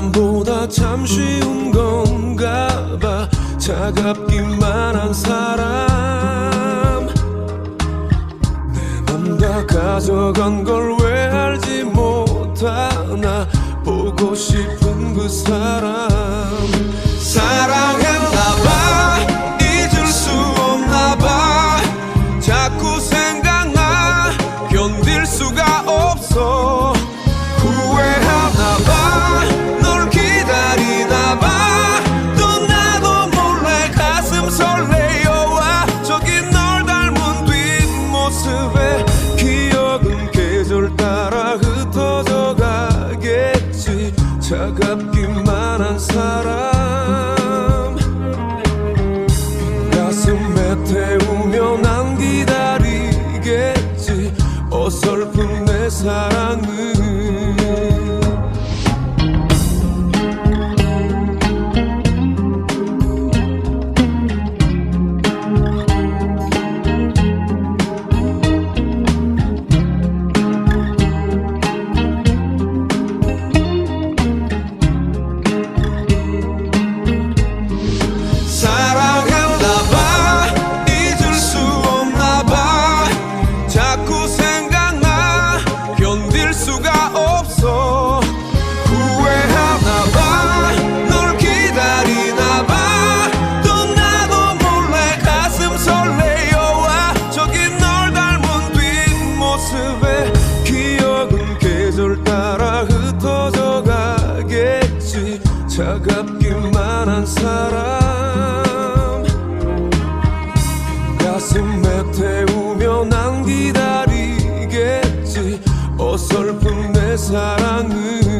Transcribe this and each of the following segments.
사람보다 참 쉬운 건가 봐. 차갑기만 한 사람. 내 맘 다 가져간 걸 왜 알지 못하나. 보고 싶은 그 사람. 아깝기만 한 사람. 가슴에 태우며 난 기다리겠지. 어설픈 내 사랑을 차갑기만 한 사람. 가슴에 태우며 난 기다리겠지. 어설픈 내 사랑은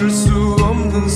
Götür su omdun